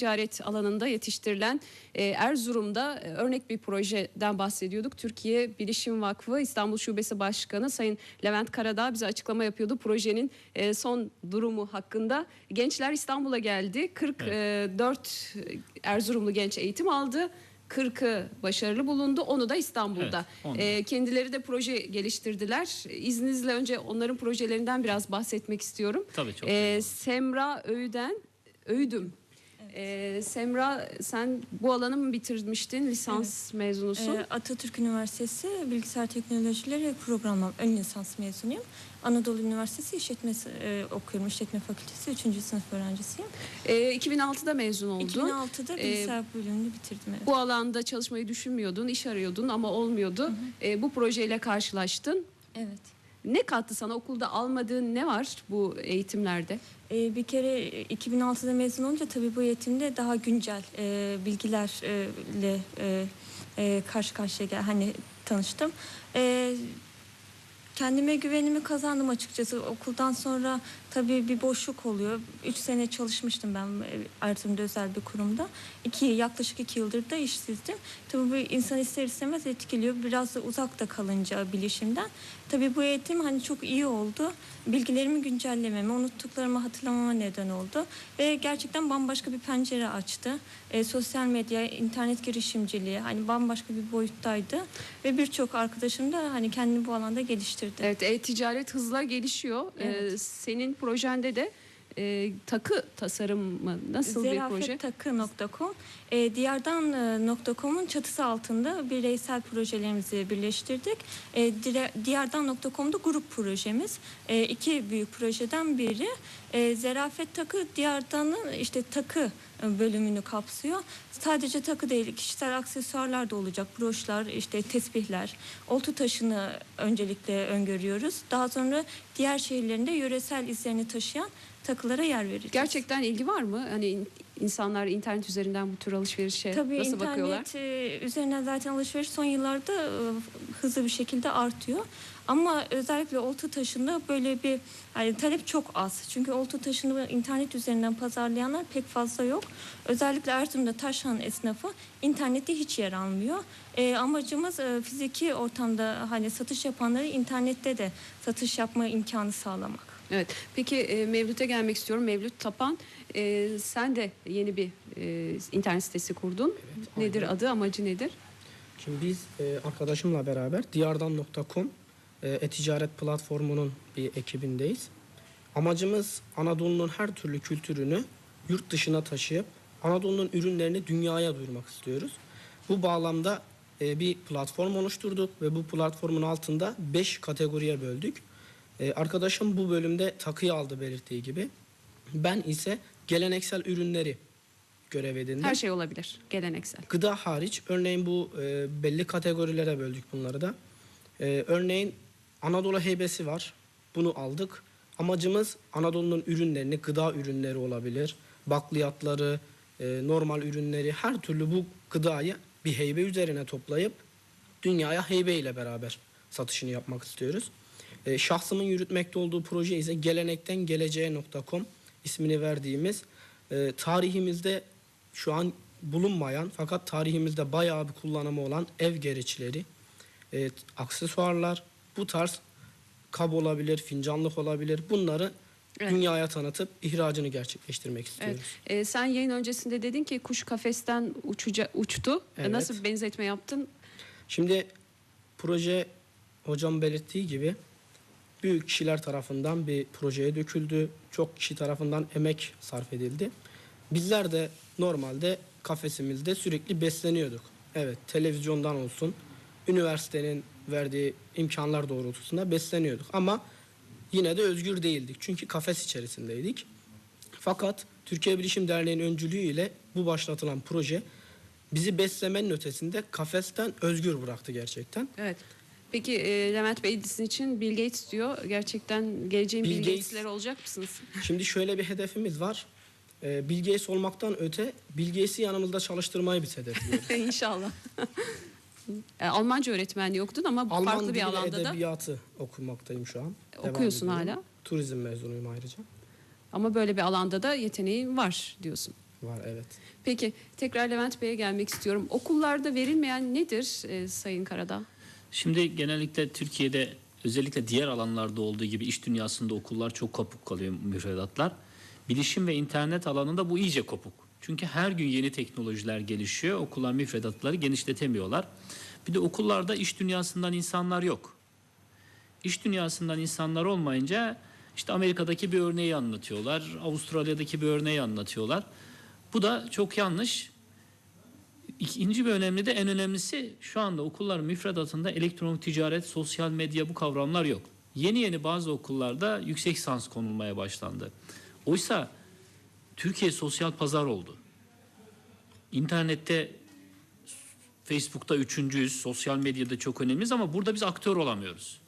ticaret alanında yetiştirilen e, Erzurum'da e, örnek bir projeden bahsediyorduk. Türkiye Bilişim Vakfı İstanbul Şubesi Başkanı Sayın Levent Karadağ bize açıklama yapıyordu. Projenin e, son durumu hakkında. Gençler İstanbul'a geldi. 44 Erzurumlu genç eğitim aldı. 40'ı başarılı bulundu. Onu da İstanbul'da. Evet. E, kendileri de proje geliştirdiler. İzninizle önce onların projelerinden biraz bahsetmek istiyorum. Tabii, çok E. Semra Öğüden, Öğüdüm. E, Semra sen bu alanı mı bitirmiştin? Lisans mezunusun. Ee, Atatürk Üniversitesi Bilgisayar Teknolojileri ve Programlama ön lisans mezunuyum. Anadolu Üniversitesi İşletme e, okuyorum. İşletme Fakültesi 3. sınıf öğrencisiyim. E, 2006'da mezun oldun. 2006'da Ee, bilgisayar bölümünü bitirdim. Evet. Bu alanda çalışmayı düşünmüyordun, iş arıyordun ama olmuyordu. E, bu projeyle karşılaştın. evet. Ne kattı sana? Okulda almadığın ne var bu eğitimlerde? Ee, bir kere 2006'da mezun olunca tabii bu eğitimde daha güncel e, bilgilerle e, e, karşı karşıya gel hani tanıştım. E, kendime güvenimi kazandım açıkçası. Okuldan sonra tabii bir boşluk oluyor. Üç sene çalışmıştım ben e, Erzurum'da özel bir kurumda. İki, yaklaşık iki yıldır da işsizdim. Tabii bu insan ister istemez etkiliyor. Biraz da uzakta kalınca bilişimden. Tabii bu eğitim hani çok iyi oldu. Bilgilerimi güncellememe, unuttuklarımı hatırlamama neden oldu. Ve gerçekten bambaşka bir pencere açtı. E, sosyal medya, internet girişimciliği hani bambaşka bir boyuttaydı. Ve birçok arkadaşım da hani kendini bu alanda geliştirdi. Evet, e-ticaret hızla gelişiyor. E, Evet. senin projende de e, takı tasarımı nasıl bir proje? Zerafettakı.com e, Diyardan.com'un çatısı altında bireysel projelerimizi birleştirdik. E, Diyardan.com'da grup projemiz. E, iki büyük projeden biri. E, Zerafet Takı Diyardan'ın işte takı e, bölümünü kapsıyor. Sadece takı değil, kişisel aksesuarlar da olacak. Broşlar, işte tesbihler, oltu taşını öncelikle öngörüyoruz. Daha sonra diğer şehirlerinde yöresel izlerini taşıyan takılara yer vereceğiz. Gerçekten ilgi var mı? Hani in- insanlar internet üzerinden bu tür alışverişe Tabii nasıl internet bakıyorlar? e, üzerinden zaten alışveriş son yıllarda e, hızlı bir şekilde artıyor. Ama özellikle oltu taşında böyle bir yani talep çok az. Çünkü oltu taşını internet üzerinden pazarlayanlar pek fazla yok. Özellikle Erzurum'da Taşhan esnafı internette hiç yer almıyor. E, amacımız e, fiziki ortamda hani satış yapanları internette de satış yapma imkanı sağlamak. Evet. Peki e, Mevlüt'e gelmek istiyorum. Mevlüt Tapan, e, sen de yeni bir e, internet sitesi kurdun. nedir aynen. adı, amacı nedir? Şimdi biz e, arkadaşımla beraber diyardan.com e, e-ticaret platformunun bir ekibindeyiz. Amacımız Anadolu'nun her türlü kültürünü yurt dışına taşıyıp Anadolu'nun ürünlerini dünyaya duyurmak istiyoruz. Bu bağlamda e, bir platform oluşturduk ve bu platformun altında 5 kategoriye böldük. E, arkadaşım bu bölümde takıyı aldı belirttiği gibi. Ben ise geleneksel ürünleri görev edindim. Her şey olabilir, geleneksel. Gıda hariç örneğin bu e, belli kategorilere böldük bunları da. E, örneğin Anadolu heybesi var. Bunu aldık. Amacımız Anadolu'nun ürünlerini, gıda ürünleri olabilir. Bakliyatları, e, normal ürünleri her türlü bu gıdayı bir heybe üzerine toplayıp dünyaya heybe ile beraber satışını yapmak istiyoruz. E, şahsımın yürütmekte olduğu proje ise gelenekten geleceğe.com ismini verdiğimiz e, tarihimizde şu an bulunmayan fakat tarihimizde bayağı bir kullanımı olan ev gereçleri, e, aksesuarlar, bu tarz kab olabilir, fincanlık olabilir. Bunları Evet. dünyaya tanıtıp ihracını gerçekleştirmek Evet. istiyoruz. E, sen yayın öncesinde dedin ki kuş kafesten uçuca, uçtu. E, Evet. Nasıl bir benzetme yaptın? Şimdi proje hocam belirttiği gibi büyük kişiler tarafından bir projeye döküldü. Çok kişi tarafından emek sarf edildi. Bizler de normalde kafesimizde sürekli besleniyorduk. Evet televizyondan olsun, üniversitenin verdiği imkanlar doğrultusunda besleniyorduk. Ama yine de özgür değildik. Çünkü kafes içerisindeydik. Fakat Türkiye Bilişim Derneği'nin öncülüğüyle bu başlatılan proje bizi beslemenin ötesinde kafesten özgür bıraktı gerçekten. Evet. Peki e, Levent Bey sizin için Bill Gates diyor. Gerçekten geleceğin Bill, Bill Gates- Gates'leri olacak mısınız? Şimdi şöyle bir hedefimiz var. Ee, Bill Gates olmaktan öte Bill Gates'i yanımızda çalıştırmayı biz hedefliyoruz. İnşallah. E, Almanca öğretmenliği okudun ama Alman farklı bir alanda da edebiyatı okumaktayım şu an. Devam okuyorsun ediyorum. hala. Turizm mezunuyum ayrıca. Ama böyle bir alanda da yeteneğin var diyorsun. Var evet. Peki tekrar Levent Bey'e gelmek istiyorum. Okullarda verilmeyen nedir e, Sayın Karadağ? Şimdi genellikle Türkiye'de özellikle diğer alanlarda olduğu gibi iş dünyasında okullar çok kopuk kalıyor müfredatlar. Bilişim ve internet alanında bu iyice kopuk. Çünkü her gün yeni teknolojiler gelişiyor. Okullar müfredatları genişletemiyorlar. Bir de okullarda iş dünyasından insanlar yok. İş dünyasından insanlar olmayınca işte Amerika'daki bir örneği anlatıyorlar. Avustralya'daki bir örneği anlatıyorlar. Bu da çok yanlış. İkinci bir önemli de en önemlisi şu anda okulların müfredatında elektronik ticaret, sosyal medya bu kavramlar yok. Yeni yeni bazı okullarda yüksek lisans konulmaya başlandı. Oysa Türkiye sosyal pazar oldu. İnternette Facebook'ta üçüncüyüz, sosyal medyada çok önemliyiz ama burada biz aktör olamıyoruz.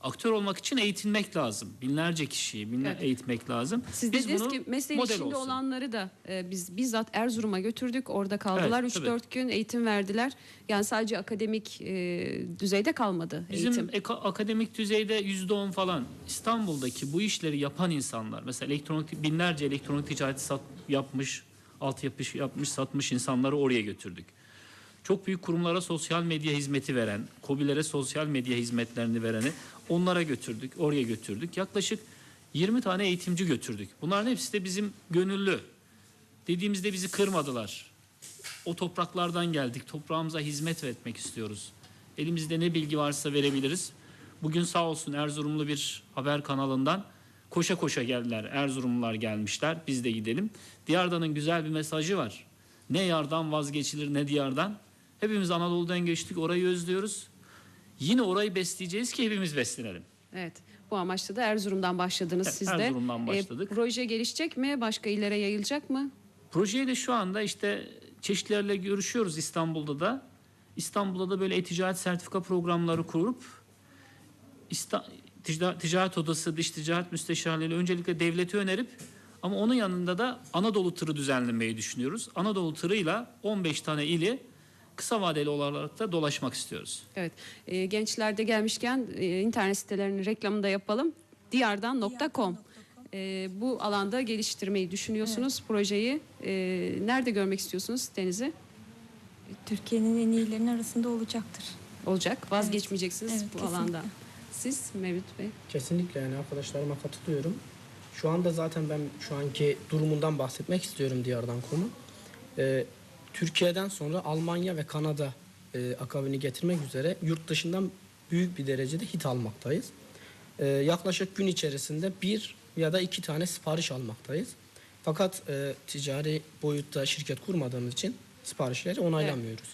Aktör olmak için eğitilmek lazım. Binlerce kişiyi binler Evet. eğitmek lazım. Siz Biz dediniz ki mesleğin içinde olsun. olanları da e, biz bizzat Erzurum'a götürdük. Orada kaldılar. Evet, 3-4 gün eğitim verdiler. Yani sadece akademik e, düzeyde kalmadı Bizim eğitim. eka- akademik düzeyde yüzde on falan İstanbul'daki bu işleri yapan insanlar mesela elektronik binlerce elektronik ticaret sat, yapmış altyapı yapmış satmış insanları oraya götürdük. Çok büyük kurumlara sosyal medya hizmeti veren, KOBİ'lere sosyal medya hizmetlerini vereni onlara götürdük, oraya götürdük. Yaklaşık 20 tane eğitimci götürdük. Bunların hepsi de bizim gönüllü. Dediğimizde bizi kırmadılar. O topraklardan geldik. Toprağımıza hizmet etmek istiyoruz. Elimizde ne bilgi varsa verebiliriz. Bugün sağ olsun Erzurumlu bir haber kanalından koşa koşa geldiler. Erzurumlular gelmişler. Biz de gidelim. Diyardan'ın güzel bir mesajı var. Ne yardan vazgeçilir ne diyardan. Hepimiz Anadolu'dan geçtik. Orayı özlüyoruz. Yine orayı besleyeceğiz ki hepimiz beslenelim. Evet. Bu amaçla da Erzurum'dan başladınız Evet, siz de. Erzurum'dan E, başladık. proje gelişecek mi? Başka illere yayılacak mı? Projeyi de şu anda işte çeşitlerle görüşüyoruz İstanbul'da da. İstanbul'da da böyle e-ticaret sertifika programları kurup İsta- tica- ticaret odası, dış ticaret müsteşarlığıyla öncelikle devleti önerip ama onun yanında da Anadolu tırı düzenlemeyi düşünüyoruz. Anadolu tırıyla 15 tane ili kısa vadeli olarak da dolaşmak istiyoruz. Evet. E, gençler de gelmişken e, internet sitelerinin reklamını da yapalım. Diyardan.com. E, bu alanda geliştirmeyi düşünüyorsunuz projeyi. E, nerede görmek istiyorsunuz sitenizi? Türkiye'nin en iyilerinin arasında olacaktır. Olacak. Vazgeçmeyeceksiniz Evet, bu kesinlikle. alanda. Siz Mevlüt Bey? Kesinlikle yani arkadaşlarıma katılıyorum. Şu anda zaten ben şu anki durumundan bahsetmek istiyorum diyardan konu. Ee, Türkiye'den sonra Almanya ve Kanada e, akabini getirmek üzere yurt dışından büyük bir derecede hit almaktayız. Ee, yaklaşık gün içerisinde bir ya da iki tane sipariş almaktayız. Fakat e, ticari boyutta şirket kurmadığımız için siparişleri onaylamıyoruz.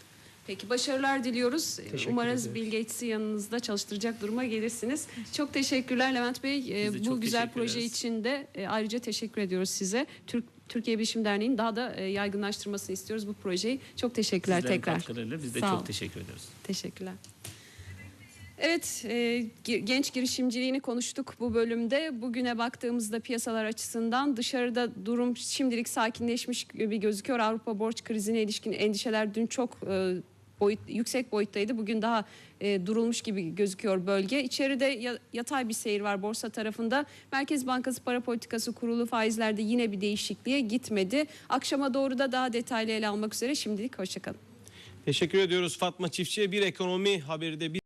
Peki başarılar diliyoruz. Teşekkür Umarız ediyoruz. Bill Gates'i yanınızda çalıştıracak duruma gelirsiniz. Çok teşekkürler Levent Bey. Ee, Biz de Bu çok güzel proje ederiz. için de e, ayrıca teşekkür ediyoruz size. Türk Türkiye Bilişim Derneği'nin daha da e, yaygınlaştırmasını istiyoruz bu projeyi. Çok teşekkürler Sizlerin tekrar. katkılarıyla biz de Sağ çok olun. teşekkür ediyoruz. Teşekkürler. Evet, e, ge- genç girişimciliğini konuştuk bu bölümde. Bugüne baktığımızda piyasalar açısından dışarıda durum şimdilik sakinleşmiş gibi gözüküyor. Avrupa borç krizine ilişkin endişeler dün çok e, boyut yüksek boyuttaydı. Bugün daha e, durulmuş gibi gözüküyor bölge. İçeride ya- yatay bir seyir var borsa tarafında. Merkez Bankası Para Politikası Kurulu faizlerde yine bir değişikliğe gitmedi. Akşama doğru da daha detaylı ele almak üzere şimdilik hoşçakalın. Teşekkür ediyoruz Fatma Çiftçi'ye. Bir ekonomi haberi de bir